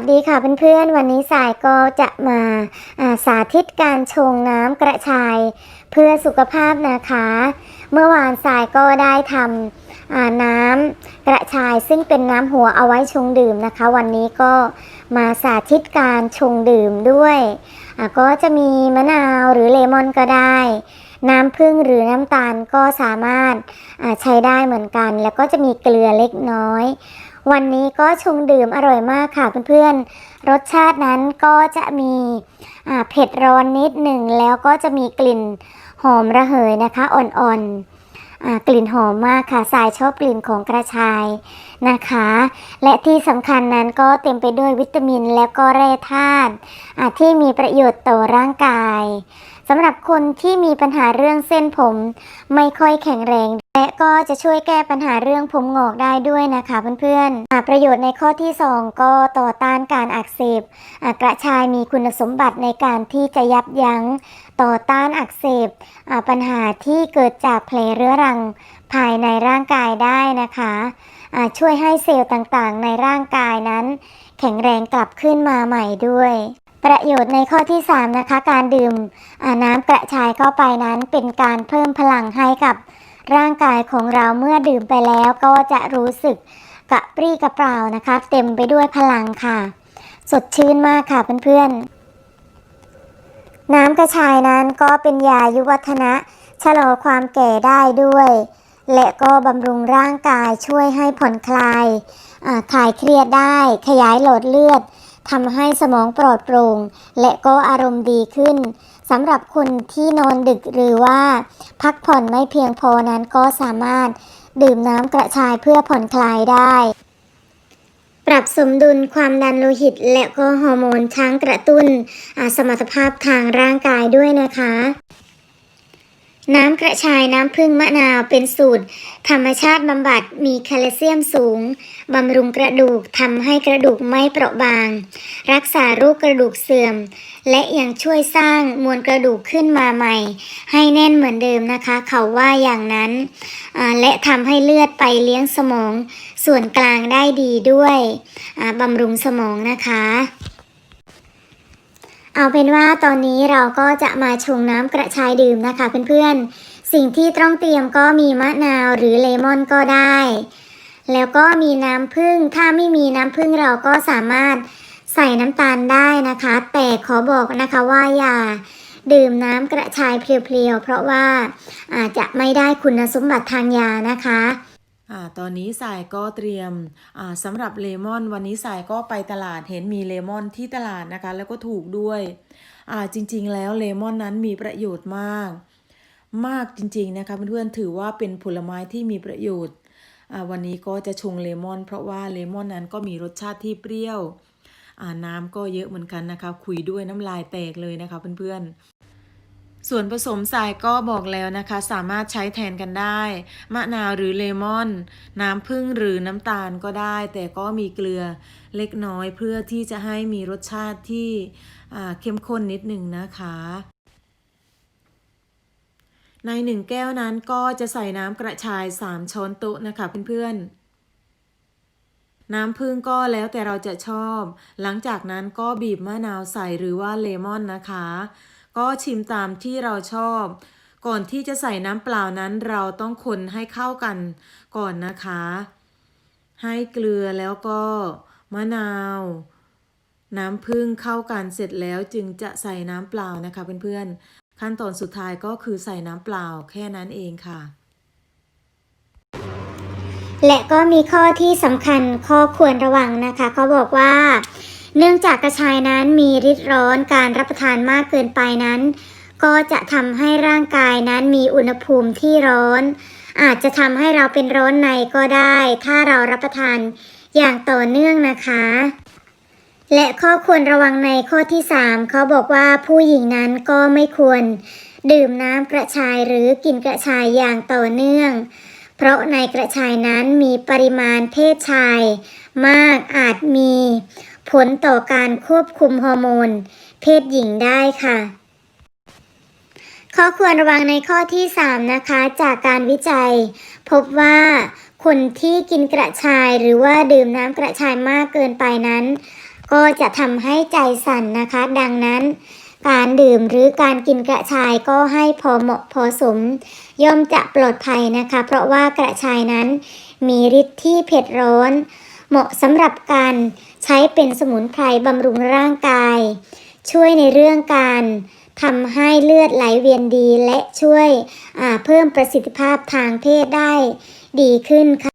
สดีค่ะเพื่อนๆ วันนี้สายก็จะมาาสาธิตการชงน้ำกระชายเพื่อสุขภาพนะคะ เมื่อวานสายก็ได้ทำน้ำกระชายซึ่งเป็นน้ำหัวเอาไว้ชงดื่มนะคะ วันนี้ก็มาสาธิตการชงดื่มด้วย ก็จะมีมะนาวหรือเลมอนก็ได้ น้ำผึ้งหรือน้ำตาลก็สามารถใช้ได้เหมือนกัน แล้วก็จะมีเกลือเล็กน้อย วันนี้ก็ชงดื่มอร่อยมากค่ะเพื่อนๆ รสชาตินั้นก็จะมีเผ็ดร้อนนิดหนึ่งแล้วก็จะมีกลิ่นหอมระเหยนะคะอ่อนๆกลิ่นหอมมากค่ะสายชอบกลิ่นของกระชายนะคะ และที่สำคัญนั้นก็เต็มไปด้วยวิตามินและก็แร่ธาตุที่มีประโยชน์ต่อร่างกายสำหรับคนที่มีปัญหาเรื่องเส้นผม ไม่ค่อยแข็งแรง และก็จะช่วยแก้ปัญหาเรื่องผมงอกได้ด้วยนะคะเพื่อนๆประโยชน์ในข้อที่ 2 ก็ต่อต้านการอักเสบกระชายมีคุณสมบัติในการที่จะยับยั้งต่อต้านอักเสบปัญหาที่เกิดจากแผลเรื้อรังภายในร่างกายได้นะคะช่วยให้เซลล์ต่างๆ ในร่างกายนั้น แข็งแรงกลับขึ้นมาใหม่ด้วยประโยชน์ในข้อที่ 3 นะคะ การดื่มน้ำกระชายเข้าไปนั้นเป็นการเพิ่มพลังให้กับ ร่างกายของเราเมื่อดื่มไปแล้วก็จะรู้สึกกระปรี้กระเปร่านะคะ เต็มไปด้วยพลังค่ะ สดชื่นมากค่ะเพื่อนๆ น้ำกระชายนั้นก็เป็นยายุวัฒนะชะลอความแก่ได้ด้วย และก็บำรุงร่างกายช่วยให้ผ่อนคลายคลายเครียดได้ ขยายโหลดเลือดทำให้สมองปลอดโปร่งและก็อารมณ์ดีขึ้น สำหรับคนที่นอนดึกหรือว่า พักผ่อนไม่เพียงพอนั้นก็สามารถดื่มน้ำกระชายเพื่อผ่อนคลายได้ ปรับสมดุลความดันโลหิต และก็ฮอร์โมนทั้งกระตุ้นสมรรถภาพทางร่างกายด้วยนะคะ น้ำกระชายน้ำผึ้งมะนาวเป็นสูตร ธรรมชาติบำบัดมีแคลเซียมสูงบำรุงกระดูกทำให้กระดูกไม่เปราะบาง รักษาโรคกระดูกเสื่อม และยังช่วยสร้างมวลกระดูกขึ้นมาใหม่ ให้แน่นเหมือนเดิมนะคะ เขาว่าอย่างนั้นและทำให้เลือดไปเลี้ยงสมอง ส่วนกลางได้ดีด้วยบำรุงสมองนะคะ เอาเป็นว่าตอนนี้เราก็จะมาชงน้ำกระชายดื่มนะคะเพื่อนๆ สิ่งที่ต้องเตรียมก็มีมะนาวหรือเลมอนก็ได้ แล้วก็มีน้ำผึ้งถ้าไม่มีน้ำผึ้งเราก็สามารถใส่น้ำตาลได้นะคะ แต่ขอบอกนะคะว่าอย่าดื่มน้ำกระชายเพลียวๆ เพราะว่าอาจจะไม่ได้คุณสมบัติทางยานะคะ ตอนนี้สายก็เตรียมอ่าสำหรับเลมอน วันนี้สายก็ไปตลาดเห็นมีเลมอนที่ตลาดนะคะ แล้วก็ถูกด้วยอ่าจริงๆ แล้วเลมอนนั้นมีประโยชน์มาก มากจริงๆนะคะเพื่อนๆถือว่าเป็นผลไม้ที่มีประโยชน์อ่าวันนี้ก็จะชงเลมอน เพราะว่าเลมอนนั้นก็มีรสชาติที่เปรี้ยวอ่าน้ำก็เยอะเหมือนกันนะคะ คุยด้วยน้ำลายแตกเลยนะคะเพื่อนๆ ส่วนผสมทรายก็บอกแล้วนะคะ สามารถใช้แทนกันได้ มะนาวหรือเลมอน น้ำผึ้งหรือน้ำตาลก็ได้ แต่ก็มีเกลือเล็กน้อยเพื่อที่จะให้มีรสชาติที่เข้มข้นนิดหนึ่งนะคะ ในหนึ่งแก้วนั้นก็จะใส่น้ำกระชาย 3 ช้อนโต๊ะนะคะเพื่อนๆน้ำผึ้งก็แล้วแต่เราจะชอบ หลังจากนั้นก็บีบมะนาวใส่หรือว่าเลมอนนะคะ ก็ชิมตามที่เราชอบ ก่อนที่จะใส่น้ำเปล่านั้นเราต้องคนให้เข้ากันก่อนนะคะ ให้เกลือแล้วก็มะนาว น้ำผึ้งเข้ากันเสร็จแล้วจึงจะใส่น้ำเปล่านะคะเพื่อนๆ ขั้นตอนสุดท้ายก็คือใส่น้ำเปล่าแค่นั้นเองค่ะ และก็มีข้อที่สำคัญข้อควรระวังนะคะเขาบอกว่า เนื่องจากกระชายนั้นมีฤทธิ์ร้อนการรับประทานมากเกินไปนั้น ก็จะทำให้ร่างกายนั้นมีอุณหภูมิที่ร้อน อาจจะทำให้เราเป็นร้อนในก็ได้ ถ้าเรารับประทานอย่างต่อเนื่องนะคะ และข้อควรระวังในข้อที่ 3 เขาบอกว่าผู้หญิงนั้นก็ไม่ควร ดื่มน้ำกระชายหรือกินกระชายอย่างต่อเนื่อง เพราะในกระชายนั้นมีปริมาณเพศชาย มากอาจมี ผลต่อการควบคุมฮอร์โมน เพศหญิงได้ค่ะ ข้อควรระวังในข้อที่ 3 นะคะ จากการวิจัย พบว่าคนที่กินกระชายหรือว่าดื่มน้ำกระชายมากเกินไปนั้น ก็จะทำให้ใจสั่นนะคะ ดังนั้น การดื่มหรือการกินกระชายก็ให้พอเหมาะพอสม ย่อมจะปลอดภัยนะคะ เพราะว่ากระชายนั้นมีฤทธิ์ที่เผ็ดร้อน เหมาะสำหรับการใช้เป็นสมุนไพรบำรุงร่างกาย ช่วยในเรื่องการทำให้เลือดไหลเวียนดีและช่วยเพิ่มประสิทธิภาพทางเพศได้ดีขึ้นค่ะ